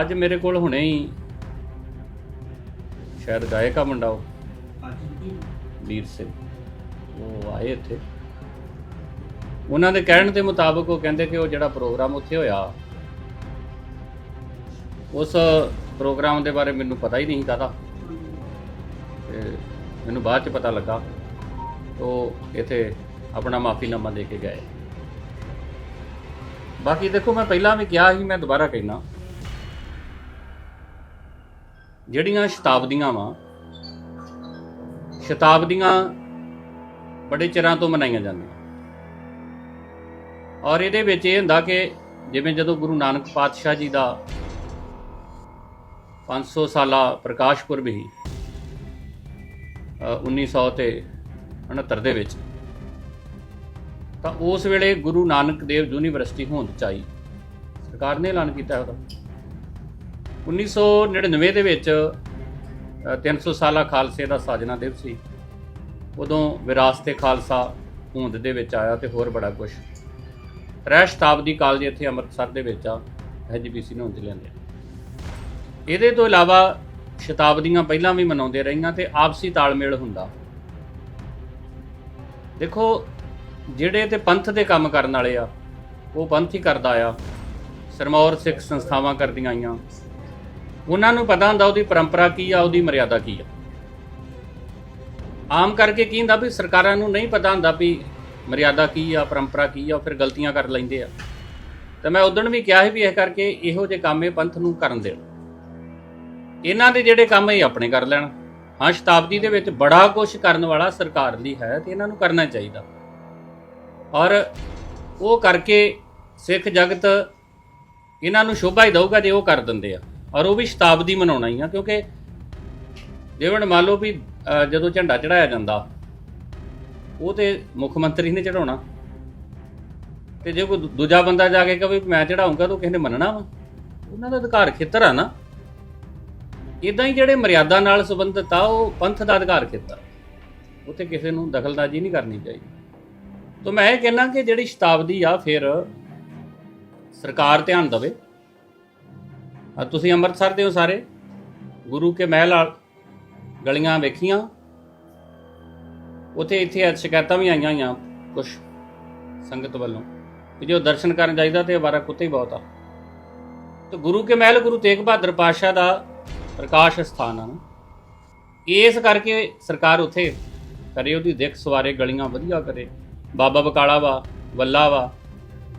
ਅੱਜ ਮੇਰੇ ਕੋਲ ਹੁਣੇ ਹੀ ਸ਼ਾਇਦ ਗਾਇਕਾ ਮੁੰਡਾ ਉਹ। ਵੀਰ ਸਿੰਘ ਉਹ ਆਏ ਇੱਥੇ। ਉਹਨਾਂ ਦੇ ਕਹਿਣ ਦੇ ਮੁਤਾਬਕ ਉਹ ਕਹਿੰਦੇ ਕਿ ਉਹ ਜਿਹੜਾ ਪ੍ਰੋਗਰਾਮ ਉੱਥੇ ਹੋਇਆ ਉਸ ਪ੍ਰੋਗਰਾਮ ਦੇ ਬਾਰੇ ਮੈਨੂੰ ਪਤਾ ਹੀ ਨਹੀਂ ਕਾਹਦਾ। ਤੇ ਮੈਨੂੰ ਬਾਅਦ ਚ ਪਤਾ ਲੱਗਾ ਉਹ ਇੱਥੇ ਆਪਣਾ ਮਾਫੀਨਾਮਾ ਦੇ ਕੇ ਗਏ। ਬਾਕੀ ਦੇਖੋ ਮੈਂ ਪਹਿਲਾਂ ਵੀ ਕਿਹਾ ਸੀ ਮੈਂ ਦੁਬਾਰਾ ਕਹਿਣਾ ਜਿਹੜੀਆਂ ਸ਼ਤਾਬਦੀਆਂ ਵਾ, ਸ਼ਤਾਬਦੀਆਂ ਬੜੇ ਚਿਰਾਂ ਤੋਂ ਮਨਾਈਆਂ ਜਾਂਦੀਆਂ। ਔਰ ਇਹਦੇ ਵਿੱਚ ਇਹ ਹੁੰਦਾ ਕਿ ਜਿਵੇਂ ਜਦੋਂ ਗੁਰੂ ਨਾਨਕ ਪਾਤਸ਼ਾਹ ਜੀ ਦਾ 500 ਸਾਲਾ ਪ੍ਰਕਾਸ਼ ਪੁਰਬ ਹੀ 1900 ਤੇ 69 ਦੇ ਵਿੱਚ, ਤਾਂ ਉਸ ਵੇਲੇ ਗੁਰੂ ਨਾਨਕ ਦੇਵ ਯੂਨੀਵਰਸਿਟੀ ਹੋਂਦ ਚ ਆਈ। ਸਰਕਾਰ ਨੇ ਐਲਾਨ ਕੀਤਾ ਉਹਦਾ। 1999 ਦੇ ਵਿੱਚ ਅ, 300 ਸਾਲਾ ਖਾਲਸੇ ਦਾ ਸਾਜਨਾ ਦਿਵਸ ਸੀ। ਉਦੋਂ ਵਿਰਾਸਤੇ ਖਾਲਸਾ ਹੋਂਦ ਦੇ ਵਿੱਚ ਆਇਆ ਤੇ ਹੋਰ ਬੜਾ ਕੁਝ ਰਹਿ ਸ਼ਤਾਬਦੀ ਕਾਲਜ ਇੱਥੇ ਅੰਮ੍ਰਿਤਸਰ ਦੇ ਵਿੱਚ ਆ ਐਜੀਪੀਸੀ ਨੇ ਹੋਂਦ ਲਿਆਂਦੇ ਇਹਦੇ ਤੋਂ ਇਲਾਵਾ ਸ਼ਤਾਬਦੀਆਂ ਪਹਿਲਾਂ ਵੀ ਮਨਾਉਂਦੇ ਰਹੀਆਂ ਤੇ ਆਪਸੀ ਤਾਲਮੇਲ ਹੁੰਦਾ। ਦੇਖੋ ਜਿਹੜੇ ਤੇ ਪੰਥ ਦੇ ਕੰਮ ਕਰਨ ਵਾਲੇ ਆ ਉਹ ਪੰਥ ਹੀ ਕਰਦਾ ਆ। ਸਰਮੌਰ ਸਿੱਖ ਸੰਸਥਾਵਾਂ ਕਰਦੀਆਂ ਆਈਆਂ। ਉਹਨਾਂ ਨੂੰ ਪਤਾ ਹੁੰਦਾ ਉਹਦੀ ਪਰੰਪਰਾ ਕੀ ਆ, ਉਹਦੀ ਮਰਿਆਦਾ ਕੀ ਆ। ਆਮ ਕਰਕੇ ਕੀ ਹੁੰਦਾ ਵੀ ਸਰਕਾਰਾਂ ਨੂੰ ਨਹੀਂ ਪਤਾ ਹੁੰਦਾ ਵੀ ਮਰਿਆਦਾ ਕੀ ਆ, ਪਰੰਪਰਾ ਕੀ ਆ, ਉਹ ਫਿਰ ਗਲਤੀਆਂ ਕਰ ਲੈਂਦੇ ਆ। ਤੇ ਮੈਂ ਉਦੋਂ ਵੀ ਕਿਹਾ ਸੀ ਵੀ ਇਹ ਕਰਕੇ ਇਹੋ ਜਿਹੇ ਕੰਮ ਪੰਥ ਨੂੰ ਕਰਨ ਦੇਣ। ਇਹਨਾਂ ਦੇ ਜਿਹੜੇ ਕੰਮ ਇਹ ਆਪਣੇ ਕਰ ਲੈਣ। ਹਾਂ, ਸ਼ਤਾਬਦੀ ਦੇ ਵਿੱਚ ਬੜਾ ਕੁਝ ਕਰਨ ਵਾਲਾ ਸਰਕਾਰ ਲਈ ਹੈ ਤੇ ਇਹਨਾਂ ਨੂੰ ਕਰਨਾ ਚਾਹੀਦਾ। ਔਰ ਉਹ ਕਰਕੇ ਸਿੱਖ ਜਗਤ ਇਹਨਾਂ ਨੂੰ ਸ਼ੋਭਾ ਹੀ ਦਊਗਾ ਜੇ ਉਹ ਕਰ ਦਿੰਦੇ ਆ। ਔਰ ਉਹ ਵੀ ਸ਼ਤਾਬਦੀ ਮਨਾਉਣਾ ਹੀ ਆ ਕਿਉਂਕਿ ਜਿਵੇਂ ਮੰਨ ਲਓ ਵੀ ਅ, ਜਦੋਂ ਝੰਡਾ ਚੜਾਇਆ ਜਾਂਦਾ ਉਹ ਤੇ ਮੁੱਖ ਮੰਤਰੀ ਨੇ ਚੜਾਉਣਾ ਤੇ ਜੇ ਕੋਈ ਦੂ- ਦੂਜਾ ਬੰਦਾ ਜਾ ਕੇ ਕਹੇ ਵੀ ਮੈਂ ਚੜਾਉਂਗਾ ਤਾਂ ਉਹ ਕਿਸੇ ਨੇ ਮੰਨਣਾ ਵਾ। ਉਹਨਾਂ ਦਾ ਅਧਿਕਾਰ ਖੇਤਰ ਆ ਨਾ। ਇਦਾਂ ਹੀ ਜਿਹੜੇ ਮਰਿਆਦਾ ਨਾਲ ਸੰਬੰਧਿਤ ਆ ਉਹ ਪੰਥ ਦਾ ਅਧਿਕਾਰ ਖੇਤਰ ਉੱਥੇ ਕਿਸੇ ਨੂੰ ਦਖਲਅੰਦਾਜ਼ੀ ਨਹੀਂ ਕਰਨੀ ਚਾਹੀਦੀ। ਤਾਂ ਮੈਂ ਇਹ ਕਹਿਣਾ ਕਿ ਜਿਹੜੀ ਸ਼ਤਾਬਦੀ ਆ ਫਿਰ ਸਰਕਾਰ ਧਿਆਨ ਦੇਵੇ। ਤੁਸੀਂ ਅੰਮ੍ਰਿਤਸਰ ਦੇ ਹੋ ਸਾਰੇ? ਗੁਰੂ ਕੇ ਮਹਿਲ ਵਾਲ ਗਲੀਆਂ ਵੇਖੀਆਂ? ਉੱਥੇ ਇੱਥੇ ਅੱਜ ਸ਼ਿਕਾਇਤਾਂ ਵੀ ਆਈਆਂ ਹੋਈਆਂ ਕੁਝ ਸੰਗਤ ਵੱਲੋਂ ਕਿ ਜੋ ਦਰਸ਼ਨ ਕਰਨ ਜਾਈਦਾ ਤੇ ਅਵਾਰਾ ਕੁੱਤੇ ਹੀ ਬਹੁਤ ਆ। ਤੇ ਗੁਰੂ ਕੇ ਮਹਿਲ ਗੁਰੂ ਤੇਗ ਬਹਾਦਰ ਪਾਤਸ਼ਾਹ ਦਾ ਪ੍ਰਕਾਸ਼ ਸਥਾਨ ਆ ਇਸ ਕਰਕੇ ਸਰਕਾਰ ਉੱਥੇ ਕਰੇ, ਉਹਦੀ ਦਿੱਖ ਸਵਾਰੇ ਗਲੀਆਂ ਵਧੀਆ ਕਰੇ। ਬਾਬਾ ਬਕਾਲਾ ਵਾ, ਵੱਲਾ ਵਾ,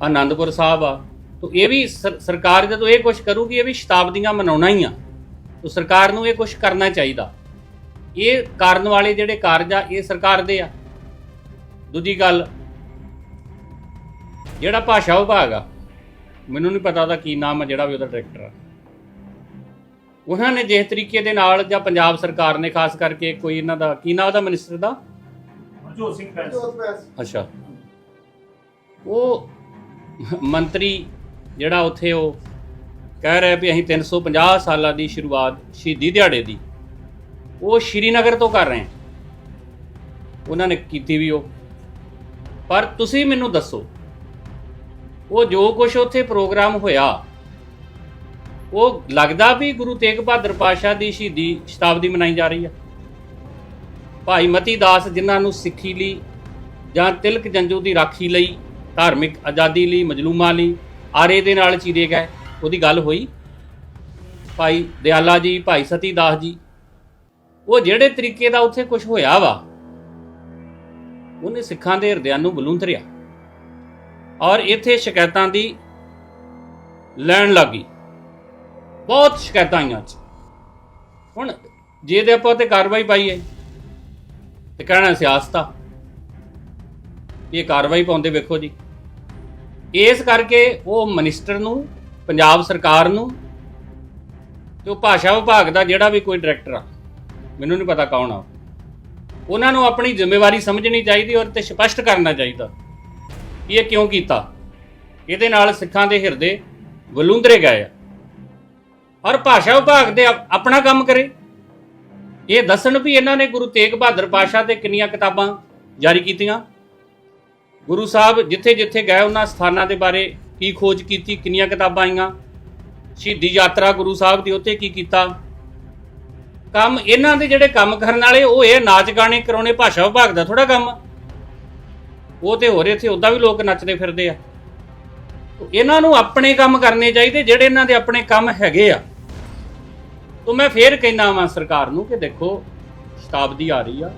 ਆਨੰਦਪੁਰ ਸਾਹਿਬ ਆ ਤੋ ਇਹ ਵੀ ਸਰ- ਸਰਕਾਰ ਜਦੋਂ ਇਹ ਕੁਝ ਕਰੂਗੀ ਇਹ ਵੀ ਸ਼ਤਾਬਦੀਆਂ ਮਨਾਉਣਾ ਹੀ ਆ। ਤੋ ਸਰਕਾਰ ਨੂੰ ਇਹ ਕੁਝ ਕਰਨਾ ਚਾਹੀਦਾ। ਇਹ ਕਰਨ ਵਾਲੇ ਜਿਹੜੇ ਕਾਰਜ ਆ ਇਹ ਸਰਕਾਰ ਦੇ ਆ। ਦੂਜੀ ਗੱਲ ਜਿਹੜਾ ਭਾਸ਼ਾ ਵਿਭਾਗ ਆ ਮੈਨੂੰ ਨਹੀਂ ਪਤਾ ਉਹਦਾ ਕੀ ਨਾਮ ਆ ਜਿਹੜਾ ਵੀ ਉਹਦਾ ਡਾਇਰੈਕਟਰ ਆ। ਉਹਨਾਂ ਨੇ ਜਿਸ ਤਰੀਕੇ ਦੇ ਨਾਲ ਜਾਂ ਪੰਜਾਬ ਸਰਕਾਰ ਨੇ ਖਾਸ ਕਰਕੇ ਕੋਈ ਇਹਨਾਂ ਦਾ ਕੀ ਨਾਮ ਉਹਦਾ ਮਿਨਿਸਟਰ ਦਾ? ਹਰਜੋਤ ਸਿੰਘ ਬੈਂਸ ਅੱਛਾ। ਉਹ ਮੰਤਰੀ ਜਿਹੜਾ ਉੱਥੇ ਉਹ ਕਹਿ ਰਿਹਾ ਵੀ ਅਸੀਂ 350 ਸਾਲਾਂ ਦੀ ਸ਼ੁਰੂਆਤ ਸ਼ਹੀਦੀ ਦਿਹਾੜੇ ਦੀ, ਉਹ ਸ਼੍ਰੀਨਗਰ ਤੋਂ ਕਰ ਰਹੇ ਹਾਂ ਉਹਨਾਂ ਨੇ ਕੀਤੀ ਵੀ ਉਹ। ਪਰ ਤੁਸੀਂ ਮੈਨੂੰ ਦੱਸੋ, ਉਹ ਜੋ ਕੁਝ ਉੱਥੇ ਪ੍ਰੋਗਰਾਮ ਹੋਇਆ, ਉਹ ਲੱਗਦਾ ਵੀ ਗੁਰੂ ਤੇਗ ਬਹਾਦਰ ਪਾਤਸ਼ਾਹ ਦੀ ਸ਼ਹੀਦੀ ਸ਼ਤਾਬਦੀ ਮਨਾਈ ਜਾ ਰਹੀ ਹੈ ਭਾਈ ਮਤੀ ਦਾਸ ਜਿਨ੍ਹਾਂ ਨੂੰ ਸਿੱਖੀ ਲਈ ਜਾਂ ਤਿਲਕ ਜੰਜੂ ਦੀ ਰਾਖੀ ਲਈ, ਧਾਰਮਿਕ ਆਜ਼ਾਦੀ ਲਈ, ਮਜਲੂਮਾਂ ਲਈ ਆਰੇ ਦੇ ਨਾਲ ਚੀਰੇ ਗਏ, ਉਹਦੀ ਗੱਲ ਹੋਈ। ਭਾਈ ਦਿਆਲਾ ਜੀ, ਭਾਈ ਸਤੀ ਦਾਸ ਜੀ, ਉਹ ਜਿਹੜੇ ਤਰੀਕੇ ਦਾ ਉੱਥੇ ਕੁਝ ਹੋਇਆ ਵਾ, ਉਹਨੇ ਸਿੱਖਾਂ ਦੇ ਹਿਰਦਿਆਂ ਨੂੰ ਬਲੂੰਦਰਿਆ ਔਰ ਇੱਥੇ ਸ਼ਿਕਾਇਤਾਂ ਦੀ ਲੈਣ ਲੱਗੀ। ਬਹੁਤ ਸ਼ਿਕਾਇਤਾਂ ਆਈਆਂ ਚ ਹੁਣ ਜੇ ਦੇ ਆਪਾਂ ਤੇ ਕਾਰਵਾਈ ਪਾਈਏ ਤੇ ਕਹਿਣਾ ਸਿਆਸਤ ਆ ਇਹ ਕਾਰਵਾਈ ਪਾਉਂਦੇ ਵੇਖੋ ਜੀ। ਇਸ ਕਰਕੇ ਉਹ ਮਿਨਿਸਟਰ ਨੂੰ, ਪੰਜਾਬ ਸਰਕਾਰ ਨੂੰ ਤੇ ਉਹ ਭਾਸ਼ਾ ਵਿਭਾਗ ਦਾ ਜਿਹੜਾ ਵੀ ਕੋਈ ਡਾਇਰੈਕਟਰ ਆ, ਮੈਨੂੰ ਨਹੀਂ ਪਤਾ ਕੌਣ ਆ ਉਹਨਾਂ ਨੂੰ ਆਪਣੀ ਜ਼ਿੰਮੇਵਾਰੀ ਸਮਝਣੀ ਚਾਹੀਦੀ ਔਰ ਤੇ ਸਪਸ਼ਟ ਕਰਨਾ ਚਾਹੀਦਾ ਕਿ ਇਹ ਕਿਉਂ ਕੀਤਾ। ਇਹਦੇ ਨਾਲ ਸਿੱਖਾਂ ਦੇ ਹਿਰਦੇ ਵਲੂੰਦਰੇ ਗਏ ਆ। ਔਰ ਭਾਸ਼ਾ ਵਿਭਾਗ ਦੇ ਆਪ- ਆਪਣਾ ਕੰਮ ਕਰੇ। ਇਹ ਦੱਸਣ ਵੀ ਇਹਨਾਂ ਨੇ ਗੁਰੂ ਤੇਗ ਬਹਾਦਰ ਪਾਸ਼ਾ ਤੇ ਕਿੰਨੀਆਂ ਕਿਤਾਬਾਂ ਜਾਰੀ ਕੀਤੀਆਂ। ਗੁਰੂ ਸਾਹਿਬ ਜਿੱਥੇ ਜਿੱਥੇ ਗਏ ਉਹਨਾਂ ਸਥਾਨਾਂ ਦੇ ਬਾਰੇ ਕੀ ਖੋਜ ਕੀਤੀ, ਕਿੰਨੀਆਂ ਕਿਤਾਬਾਂ ਆਈਆਂ, ਸ਼ਹੀਦੀ ਯਾਤਰਾ ਗੁਰੂ ਸਾਹਿਬ ਦੀ ਉੱਤੇ ਕੀ ਕੀਤਾ। ਕੰਮ ਇਹਨਾਂ ਦੇ ਜਿਹੜੇ ਕੰਮ ਕਰਨ ਵਾਲੇ, ਉਹ ਇਹ ਨਾਚ ਗਾਣੇ ਕਰਾਉਣੇ, ਭਾਸ਼ਾ ਵਿਭਾਗ ਦਾ ਥੋੜਾ ਕੰਮ ਉਹ ਤੇ ਹੋ ਰਹੇ ਇੱਥੇ ਉਦਾਂ ਵੀ ਲੋਕ ਨੱਚਦੇ ਫਿਰਦੇ ਆ। ਇਹਨਾਂ ਨੂੰ ਆਪਣੇ ਕੰਮ ਕਰਨੇ ਚਾਹੀਦੇ, ਜਿਹੜੇ ਇਹਨਾਂ ਦੇ ਆਪਣੇ ਕੰਮ ਹੈਗੇ ਆ। ਤੋਂ ਮੈਂ ਫੇਰ ਕਹਿੰਦਾ ਵਾਂ ਸਰਕਾਰ ਨੂੰ ਕਿ ਦੇਖੋ, ਸ਼ਤਾਬਦੀ ਆ ਰਹੀ ਆ।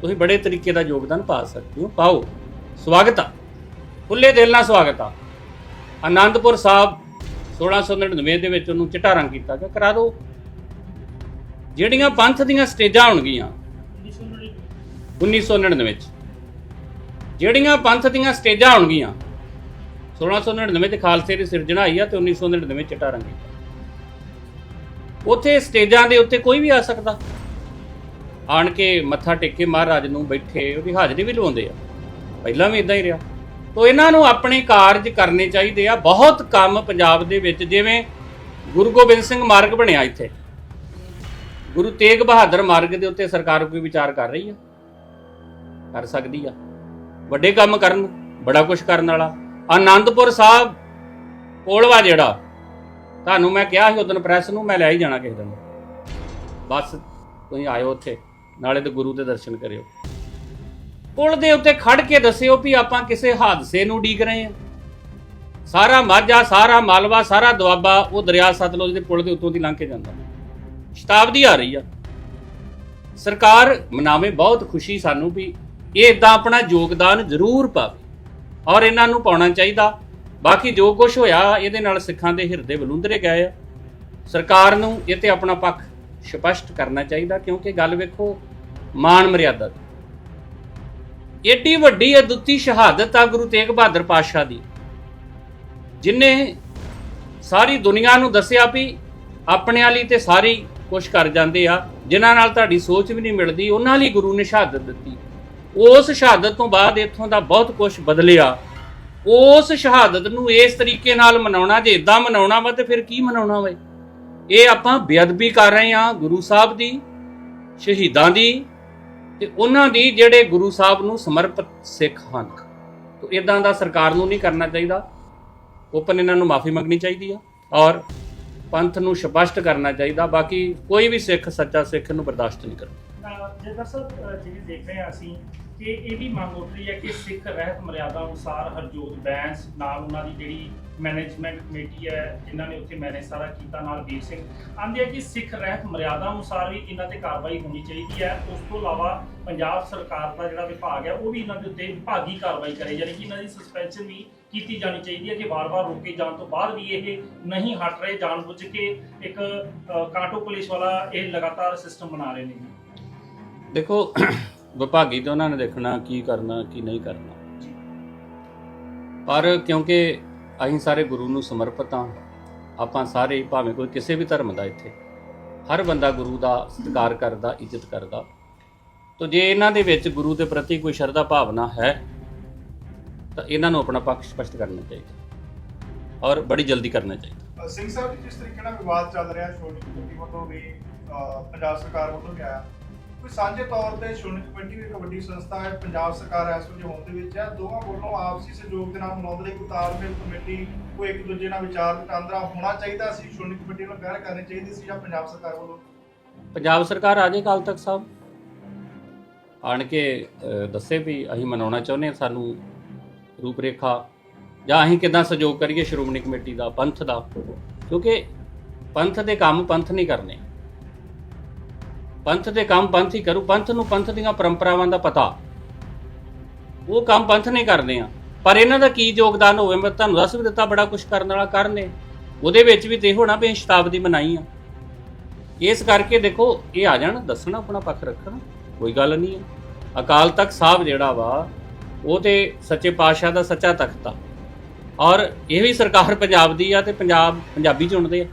ਤੁਸੀਂ ਬੜੇ ਤਰੀਕੇ ਦਾ ਯੋਗਦਾਨ ਪਾ ਸਕਦੇ ਹੋ, ਪਾਓ। ਸਵਾਗਤ ਆ। ਖੁੱਲੇ ਦਿਲ ਨਾਲ ਸਵਾਗਤ ਆ। ਆਨੰਦਪੁਰ ਸਾਹਿਬ 1699 ਦੇ ਵਿੱਚ ਉਹਨੂੰ ਚਿੱਟਾ ਰੰਗ ਕੀਤਾ ਗਿਆ। ਕਰਾ ਦਿਓ। ਜਿਹੜੀਆਂ ਪੰਥ ਦੀਆਂ ਸਟੇਜਾਂ ਹੋਣਗੀਆਂ 1999 ਚ ਜਿਹੜੀਆਂ ਪੰਥ ਦੀਆਂ ਸਟੇਜਾਂ ਹੋਣਗੀਆਂ 1699 ਚ ਖਾਲਸੇ ਦੀ ਸਿਰਜਣਾ ਆਈ ਆ ਤੇ 1999 ਚ ਚਿੱਟਾ ਰੰਗ ਉੱਥੇ ਸਟੇਜਾਂ ਦੇ ਉੱਤੇ ਕੋਈ ਵੀ ਆ ਸਕਦਾ। ਆਣ ਕੇ ਮੱਥਾ ਟੇਕੇ ਮਹਾਰਾਜ ਨੂੰ ਬੈਠੇ, ਉਹਦੀ ਹਾਜ਼ਰੀ ਵੀ ਲਵਾਉਂਦੇ ਆ। ਪਹਿਲਾਂ ਵੀ ਇਦਾਂ ਹੀ ਰਿਹਾ। ਤੋ ਇਹਨਾਂ ਨੂੰ ਆਪਣੇ ਕਾਰਜ ਕਰਨੇ ਚਾਹੀਦੇ ਆ। ਬਹੁਤ ਕੰਮ ਪੰਜਾਬ ਦੇ ਵਿੱਚ ਜਿਵੇਂ ਗੁਰੂ ਗੋਬਿੰਦ ਸਿੰਘ ਮਾਰਗ ਬਣਿਆ ਇੱਥੇ। ਗੁਰੂ ਤੇਗ ਬਹਾਦਰ ਮਾਰਗ ਦੇ ਉੱਤੇ ਸਰਕਾਰ ਕੋਈ ਵਿਚਾਰ ਕਰ ਰਹੀ ਆ? ਕਰ ਸਕਦੀ ਆ। ਵੱਡੇ ਕੰਮ ਕਰਨ, ਬੜਾ ਕੁਝ ਕਰਨ ਵਾਲਾ। ਆਨੰਦਪੁਰ ਸਾਹਿਬ ਕੋਲਵਾ ਜਿਹੜਾ, ਤੁਹਾਨੂੰ ਮੈਂ ਕਿਹਾ ਸੀ ਉਦੋਂ ਪ੍ਰੈਸ ਨੂੰ, ਮੈਂ ਲੈ ਹੀ ਜਾਣਾ ਕਿਸੇ ਦਿਨ। ਬਸ, ਤੁਸੀਂ ਆਇਓ ਉੱਥੇ, ਨਾਲੇ ਤੇ ਗੁਰੂ ਦੇ ਦਰਸ਼ਨ ਕਰਿਓ। ਪੁਲ ਦੇ ਉੱਤੇ ਖੜ ਕੇ ਦੱਸਿਓ ਵੀ ਆਪਾਂ ਕਿਸੇ ਹਾਦਸੇ ਨੂੰ ਡੀਕ ਰਹੇ ਹਾਂ। ਸਾਰਾ ਮਾਝਾ, ਸਾਰਾ ਮਾਲਵਾ, ਸਾਰਾ ਦੁਆਬਾ, ਉਹ ਦਰਿਆ ਸਤਲੁਜ ਦੇ ਪੁਲ ਦੇ ਉੱਤੋਂ ਦੀ ਲੰਘ ਕੇ ਜਾਂਦਾ। ਸ਼ਤਾਬਦੀ ਆ ਰਹੀ ਆ। ਸਰਕਾਰ ਮਨਾਵੇ ਬਹੁਤ ਖੁਸ਼ੀ ਸਾਨੂੰ ਵੀ ਇਹ ਇਦਾਂ ਆਪਣਾ ਯੋਗਦਾਨ ਜ਼ਰੂਰ ਪਾਵੇ ਔਰ ਇਹਨਾਂ ਨੂੰ ਪਾਉਣਾ ਚਾਹੀਦਾ। ਬਾਕੀ ਜੋ ਕੁਝ ਹੋਇਆ, ਇਹਦੇ ਨਾਲ ਸਿੱਖਾਂ ਦੇ ਹਿਰਦੇ ਬਲੁੰਦਰੇ ਗਏ ਆ। ਸਰਕਾਰ ਨੂੰ ਇਹ ਤੇ ਆਪਣਾ ਪੱਖ ਸਪਸ਼ਟ ਕਰਨਾ ਚਾਹੀਦਾ, ਕਿਉਂਕਿ ਗੱਲ ਵੇਖੋ ਮਾਨ ਮਰਿਆਦਾ ਦੀ। ਏਡੀ ਵੱਡੀ ਅਦੁੱਤੀ ਸ਼ਹਾਦਤ ਆ ਗੁਰੂ ਤੇਗ ਬਹਾਦਰ ਪਾਤਸ਼ਾਹ ਦੀ। ਜਿਨੇ ਸਾਰੀ ਦੁਨੀਆ ਨੂੰ ਦੱਸਿਆ ਵੀ ਆਪਣੇ ਵਾਲੀ ਤੇ ਸਾਰੀ ਕੁਛ ਕਰ ਜਾਂਦੇ ਆ, ਜਿਨ੍ਹਾਂ ਨਾਲ ਤੁਹਾਡੀ ਸੋਚ ਵੀ ਨਹੀਂ ਮਿਲਦੀ, ਉਹਨਾਂ ਲਈ ਗੁਰੂ ਨੇ ਸ਼ਹਾਦਤ ਦਿੱਤੀ। ਉਸ ਸ਼ਹਾਦਤ ਤੋਂ ਬਾਅਦ ਇੱਥੋਂ ਦਾ ਬਹੁਤ ਕੁਝ ਬਦਲਿਆ। ਉਸ ਸ਼ਹਾਦਤ ਨੂੰ ਇਸ ਤਰੀਕੇ ਨਾਲ ਮਨਾਉਣਾ, ਜੇ ਇਦਾਂ ਮਨਾਉਣਾ ਵਾ ਤੇ ਫਿਰ ਕੀ ਮਨਾਉਣਾ ਵਾ? ਇਹ ਆਪਾਂ ਬੇਅਦਬੀ ਕਰ ਰਹੇ ਹਾਂ ਗੁਰੂ ਸਾਹਿਬ ਦੀ, ਸ਼ਹੀਦਾਂ ਦੀ ਤੇ ਉਹਨਾਂ ਦੀ ਜਿਹੜੇ ਗੁਰੂ ਸਾਹਿਬ ਨੂੰ ਸਮਰਪਿਤ ਸਿੱਖ ਹਨ। ਤੋ ਇਦਾਂ ਦਾ ਸਰਕਾਰ ਨੂੰ ਨਹੀਂ ਕਰਨਾ ਚਾਹੀਦਾ। ਓਪਨ ਇਹਨਾਂ ਨੂੰ ਮਾਫੀ ਮੰਗਣੀ ਚਾਹੀਦੀ ਆ ਔਰ ਪੰਥ ਨੂੰ ਸਪਸ਼ਟ ਕਰਨਾ ਚਾਹੀਦਾ। ਬਾਕੀ ਕੋਈ ਵੀ ਸਿੱਖ, ਸੱਚਾ ਸਿੱਖ ਨੂੰ ਬਰਦਾਸ਼ਤ ਨਹੀਂ ਕਰਦਾ ਜੇ ਦਰਸਲ ਜਿਹੜੀ ਦੇਖ ਰਹੇ ਹਾਂ ਅਸੀਂ ਕਿ ਇਹ ਵੀ ਮੰਗ ਉੱਠ ਰਹੀ ਹੈ ਕਿ ਸਿੱਖ ਰਹਿਤ ਮਰਿਆਦਾ ਅਨੁਸਾਰ ਹਰਜੋਤ ਬੈਂਸ ਨਾਲ ਉਹਨਾਂ ਦੀ ਜਿਹੜੀ ਮੈਨੇਜਮੈਂਟ ਕਮੇਟੀ ਹੈ ਜਿਨ੍ਹਾਂ ਨੇ ਉੱਥੇ ਮੈਨੇਜ ਸਾਰਾ ਕੀਤਾ ਨਾਲ ਵੀਰ ਸਿੰਘ। ਆਂਦੇ ਆ ਕਿ ਸਿੱਖ ਰਹਿਤ ਮਰਿਆਦਾ ਅਨੁਸਾਰ ਵੀ ਇਹਨਾਂ ਤੇ ਕਾਰਵਾਈ ਹੋਣੀ ਚਾਹੀਦੀ ਹੈ। ਉਸ ਤੋਂ ਇਲਾਵਾ ਪੰਜਾਬ ਸਰਕਾਰ ਦਾ ਜਿਹੜਾ ਵਿਭਾਗ ਹੈ ਉਹ ਵੀ ਇਹਨਾਂ ਦੇ ਉੱਤੇ ਵਿਭਾਗੀ ਕਾਰਵਾਈ ਕਰੇ ਯਾਨੀ ਕਿ ਇਹਨਾਂ ਦੀ ਸਸਪੈਂਸ਼ਨ ਵੀ ਕੀਤੀ ਜਾਣੀ ਚਾਹੀਦੀ ਹੈ ਕਿ ਵਾਰ-ਵਾਰ ਰੋਕੇ ਜਾਣ ਤੋਂ ਬਾਅਦ ਵੀ ਇਹ ਨਹੀਂ ਹਟ ਰਹੇ ਜਾਣਬੁੱਝ ਕੇ ਇੱਕ ਕਾਟੋ ਪੁਲਿਸ ਵਾਲਾ ਇਹ ਲਗਾਤਾਰ ਸਿਸਟਮ ਬਣਾ ਰਹੇ ਨੇ। ਦੇਖੋ ਵਿਭਾਗੀ ਤੇ ਉਹਨਾਂ ਨੇ ਦੇਖਣਾ ਕੀ ਕਰਨਾ ਕੀ ਨਹੀਂ ਕਰਨਾ। ਪਰ ਕਿਉਂਕਿ ਅਸੀਂ ਸਾਰੇ ਗੁਰੂ ਨੂੰ ਸਮਰਪਿਤ ਹਾਂ। ਆਪਾਂ ਸਾਰੇ ਭਾਵੇਂ ਕੋਈ ਕਿਸੇ ਵੀ ਧਰਮ ਦਾ ਇੱਥੇ। ਹਰ ਬੰਦਾ ਗੁਰੂ ਦਾ ਸਤਿਕਾਰ ਕਰਦਾ, ਇੱਜ਼ਤ ਕਰਦਾ। ਤੋ ਜੇ ਇਹਨਾਂ ਦੇ ਵਿੱਚ ਗੁਰੂ ਦੇ ਪ੍ਰਤੀ ਕੋਈ ਸ਼ਰਧਾ ਭਾਵਨਾ ਹੈ, ਤਾਂ ਇਹਨਾਂ ਨੂੰ ਆਪਣਾ ਪੱਖ ਸਪਸ਼ਟ ਕਰਨਾ ਚਾਹੀਦਾ। ਔਰ ਬੜੀ ਜਲਦੀ ਕਰਨਾ ਚਾਹੀਦਾ। ਸਿੰਘ ਸਾਹਿਬ ਜਿਸ ਤਰੀਕੇ ਨਾਲ ਵਿਵਾਦ ਚੱਲ ਰਿਹਾ ਸ਼੍ਰੋਮਣੀ ਕਮੇਟੀ ਵੱਲੋਂ ਵੀ ਪੰਜਾਬ ਸਰਕਾਰ ਵੱਲੋਂ ਵੀ ਆਇਆ। ਕੋਈ ਸਾਂਝੇ ਤੌਰ ਤੇ ਸ਼੍ਰੋਮਣੀ ਕਮੇਟੀ ਵੀ ਇੱਕ ਸੰਸਥਾ ਹੈ, ਪੰਜਾਬ ਸਰਕਾਰ ਇਸ ਵੇਲੇ ਹੋਂਦ ਦੇ ਵਿੱਚ ਹੈ। ਦੋਵਾਂ ਵੱਲੋਂ ਆਪਸੀ ਸਹਿਯੋਗ ਦੇ ਨਾਲ ਮਨਾਉਣ ਲਈ ਤਾਲਮੇਲ ਕਮੇਟੀ ਕੋਈ ਇੱਕ ਦੂਜੇ ਨਾਲ ਵਿਚਾਰ ਵਟਾਂਦਰਾ ਹੋਣਾ ਚਾਹੀਦਾ ਸੀ। ਸ਼੍ਰੋਮਣੀ ਕਮੇਟੀ ਨੂੰ ਪਹਿਲ ਕਰਨੀ ਚਾਹੀਦੀ ਸੀ ਜਾਂ ਪੰਜਾਬ ਸਰਕਾਰ ਵੱਲੋਂ? ਪੰਜਾਬ ਸਰਕਾਰ ਆ ਜੇ ਕੱਲ ਤੱਕ ਸਾਹਿਬ। ਆਣ ਕੇ ਦੱਸੇ ਵੀ ਅਸੀਂ ਮਨਾਉਣਾ ਚਾਹੁੰਦੇ ਸਾਨੂੰ ਰੂਪਰੇਖਾ ਜਾਂ ਅਸੀਂ ਕਿਦਾਂ ਸਹਿਯੋਗ ਕਰੀਏ ਸ਼੍ਰੋਮਣੀ ਕਮੇਟੀ ਦਾ, ਪੰਥ ਦਾ। ਕਿਉਂਕਿ ਪੰਥ ਦੇ ਕੰਮ ਪੰਥ ਨਹੀਂ ਕਰਨੇ। ਪੰਥ ਦੇ ਕੰਮ ਪੰਥ ਹੀ ਕਰੂ, ਪੰਥ ਨੂੰ ਪੰਥ ਦੀਆਂ ਪਰੰਪਰਾਵਾਂ ਦਾ ਪਤਾ। ਉਹ ਕੰਮ ਪੰਥ ਨੇ ਕਰਦੇ ਆ। ਪਰ ਇਹਨਾਂ ਦਾ ਕੀ ਯੋਗਦਾਨ ਹੋਵੇ, ਮੈਂ ਤੁਹਾਨੂੰ ਦੱਸ ਵੀ ਦਿੱਤਾ, ਬੜਾ ਕੁਝ ਕਰਨ ਵਾਲਾ ਕਰਨੇ ਉਹਦੇ ਵਿੱਚ ਵੀ ਤੇ ਹੋਣਾ ਵੀ ਸ਼ਤਾਬਦੀ ਮਨਾਈ ਆ। ਇਸ ਕਰਕੇ ਦੇਖੋ, ਇਹ ਆ ਜਾਣ, ਦੱਸਣਾ ਆਪਣਾ ਪੱਖ ਰੱਖਣਾ, ਕੋਈ ਗੱਲ ਨਹੀਂ ਹੈ ਅਕਾਲ ਤਖਤ ਸਾਹਿਬ ਜਿਹੜਾ ਵਾ, ਉਹ ਤੇ ਸੱਚੇ ਪਾਤਸ਼ਾਹ ਦਾ ਸੱਚਾ ਤਖਤ ਆ। ਔਰ ਇਹ ਵੀ ਸਰਕਾਰ ਪੰਜਾਬ ਦੀ ਆ ਤੇ ਪੰਜਾਬ ਪੰਜਾਬੀ ਚੁਣਦੇ ਆ।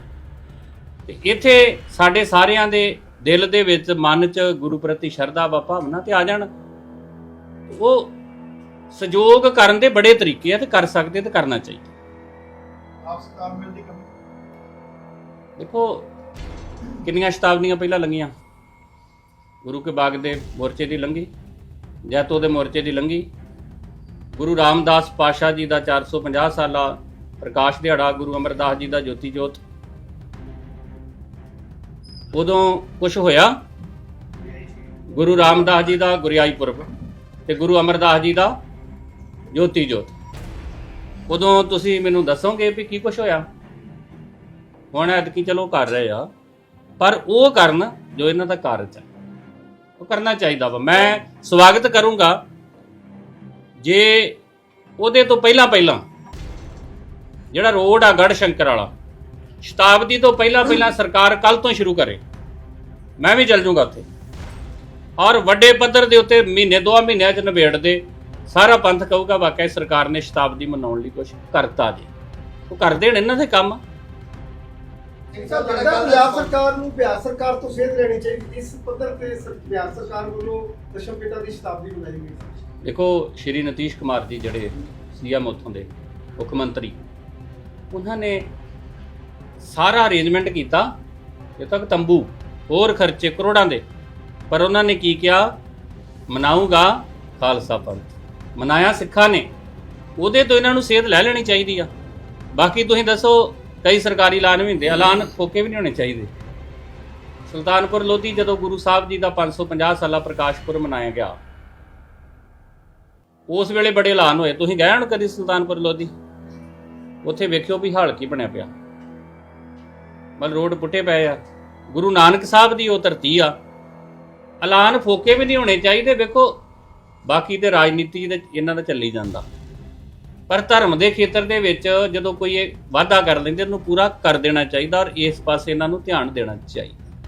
ਤੇ ਇੱਥੇ ਸਾਡੇ ਸਾਰਿਆਂ ਦੇ ਦਿਲ ਦੇ ਵਿੱਚ ਮਨ 'ਚ ਗੁਰੂ ਪ੍ਰਤੀ ਸ਼ਰਧਾ ਵਾ ਭਾਵਨਾ ਤੇ ਆ ਜਾਣ। ਉਹ ਸਹਿਯੋਗ ਕਰਨ ਦੇ ਬੜੇ ਤਰੀਕੇ ਆ ਤੇ ਕਰ ਸਕਦੇ ਤੇ ਕਰਨਾ ਚਾਹੀਦਾ। ਆਪਸ ਤਾਲਮੇਲ ਦੀ ਕਮੀ। ਦੇਖੋ ਕਿੰਨੀਆਂ ਸ਼ਤਾਬਦੀਆਂ ਪਹਿਲਾਂ ਲੰਘੀਆਂ। ਗੁਰੂ ਕੇ ਬਾਗ ਦੇ ਮੋਰਚੇ ਦੀ ਲੰਘੀ ਜੈਤੋ ਦੇ ਮੋਰਚੇ ਦੀ ਲੰਘੀ। ਗੁਰੂ ਰਾਮਦਾਸ ਪਾਸ਼ਾ ਜੀ ਦਾ 450 ਸਾਲਾ ਪ੍ਰਕਾਸ਼ ਦਿਹਾੜਾ ਗੁਰੂ ਅਮਰਦਾਸ ਜੀ ਦਾ ਜੋਤੀ ਜੋਤ। ਉਦੋਂ ਕੁਝ ਹੋਇਆ? ਗੁਰੂ ਰਾਮਦਾਸ ਜੀ ਦਾ ਗੁਰਿਆਈ ਪੁਰਬ ਤੇ ਗੁਰੂ ਅਮਰਦਾਸ ਜੀ ਦਾ ਜੋਤੀ ਜੋਤ। ਉਦੋਂ ਤੁਸੀਂ ਮੈਨੂੰ ਦੱਸੋਗੇ ਵੀ ਕੀ ਕੁਝ ਹੋਇਆ? ਹੁਣ ਐਤਕੀ ਚਲੋ ਕਰ ਰਹੇ ਆ। ਪਰ ਉਹ ਕਰਨ ਜੋ ਇਹਨਾਂ ਦਾ ਕਾਰਜ ਹੈ, ਉਹ ਕਰਨਾ ਚਾਹੀਦਾ ਵਾ। ਮੈਂ ਸਵਾਗਤ ਕਰੂੰਗਾ। ਜੇ ਉਹਦੇ ਤੋਂ ਪਹਿਲਾਂ ਪਹਿਲਾਂ ਜਿਹੜਾ ਰੋਡ ਆ ਗੜ ਸ਼ੰਕਰ ਵਾਲਾ ਸ਼ਤਾਬਦੀ ਤੋਂ ਪਹਿਲਾਂ ਪਹਿਲਾਂ ਸਰਕਾਰ ਕੱਲ ਤੋਂ ਸ਼ੁਰੂ ਕਰੇ। ਮੈਂ ਵੀ ਚੱਲ ਜੂੰਗਾ ਉੱਥੇ। ਔਰ ਵੱਡੇ ਪੱਧਰ ਦੇ ਉੱਤੇ ਮਹੀਨੇ ਦੋ ਮਹੀਨਿਆਂ ਚ ਨਿਬੇੜ ਦੇ ਸਾਰਾ ਪੰਥ ਕਹੂਗਾ ਵਾਕਿਆ ਸਰਕਾਰ ਨੇ ਸ਼ਤਾਬਦੀ ਮਨਾਉਣ ਲਈ ਕੁਝ ਕਰਤਾ ਜੀ। ਉਹ ਕਰ ਦੇਣ ਇਹਨਾਂ ਦੇ ਕੰਮ। ਸਰ ਲੱਗਦਾ ਪੰਜਾਬ ਸਰਕਾਰ ਨੂੰ ਬਿਹਾਰ ਸਰਕਾਰ ਤੋਂ ਸੇਧ ਲੈਣੀ ਚਾਹੀਦੀ ਇਸ ਪੱਧਰ ਤੇ ਸਰ- ਬਿਹਾਰ ਸਰਕਾਰ ਵੱਲੋਂ ਦਸ਼ਮ ਪਿਤਾ ਦੀ ਸ਼ਤਾਬਦੀ ਮਨਾਈ ਗਈ ਸੀ। ਦੇਖੋ ਸ਼੍ਰੀ ਨਤੀਸ਼ ਕੁਮਾਰ ਜੀ ਜਿਹੜੇ ਸੀਐਮ ਉੱਥੋਂ ਦੇ ਮੁੱਖ ਮੰਤਰੀ ਉਹਨਾਂ ਨੇ ਸਾਰਾ ਅਰੇਂਜਮੈਂਟ ਕੀਤਾ। ਇਹ ਤੱਕ ਤੰਬੂ, ਹੋਰ ਖਰਚੇ ਕਰੋੜਾਂ ਦੇ। ਪਰ ਉਹਨਾਂ ਨੇ ਕੀ ਕਿਹਾ? ਮਨਾਊਗਾ ਖਾਲਸਾ ਪੰਥ। ਮਨਾਇਆ ਸਿੱਖਾਂ ਨੇ। ਉਹਦੇ ਤੋਂ ਇਹਨਾਂ ਨੂੰ ਸੇਧ ਲੈ ਲੈਣੀ ਚਾਹੀਦੀ ਆ। ਬਾਕੀ ਤੁਸੀਂ ਦੱਸੋ, ਕਈ ਸਰਕਾਰੀ ਐਲਾਨ ਵੀ ਹੁੰਦੇ ਐਲਾਨ ਫੋਕੇ ਵੀ ਨਹੀਂ ਹੋਣੇ ਚਾਹੀਦੇ। ਸੁਲਤਾਨਪੁਰ ਲੋਧੀ ਜਦੋਂ ਗੁਰੂ ਸਾਹਿਬ ਜੀ ਦਾ 550 ਸਾਲਾ ਪ੍ਰਕਾਸ਼ ਪੁਰਬ ਮਨਾਇਆ ਗਿਆ। ਉਸ ਵੇਲੇ ਬੜੇ ਐਲਾਨ ਹੋਏ। ਤੁਸੀਂ ਗਏ ਹੋ ਕਦੀ ਸੁਲਤਾਨਪੁਰ ਲੋਧੀ? ਉੱਥੇ ਵੇਖਿਓ ਵੀ ਹਾਲ ਕੀ ਬਣਿਆ ਪਿਆ। ਮਲ ਰੋਡ ਪੁੱਟੇ ਪਏ ਆ। ਗੁਰੂ ਨਾਨਕ ਸਾਹਿਬ ਦੀ ਉਹ ਧਰਤੀ ਆ। ਐਲਾਨ ਫੋਕੇ ਵੀ ਨਹੀਂ ਹੋਣੇ ਚਾਹੀਦੇ, ਵੇਖੋ। ਬਾਕੀ ਤੇ ਰਾਜਨੀਤੀ ਦੇ ਇਹਨਾਂ ਦਾ ਚੱਲੀ ਜਾਂਦਾ। ਪਰ ਧਰਮ ਦੇ ਖੇਤਰ ਦੇ ਵਿੱਚ ਜਦੋਂ ਕੋਈ ਇਹ ਵਾਅਦਾ ਕਰ ਲੈਂਦੇ, ਉਹਨੂੰ ਪੂਰਾ ਕਰ ਦੇਣਾ ਚਾਹੀਦਾ ਔਰ ਇਸ ਪਾਸੇ ਇਹਨਾਂ ਨੂੰ ਧਿਆਨ ਦੇਣਾ ਚਾਹੀਦਾ।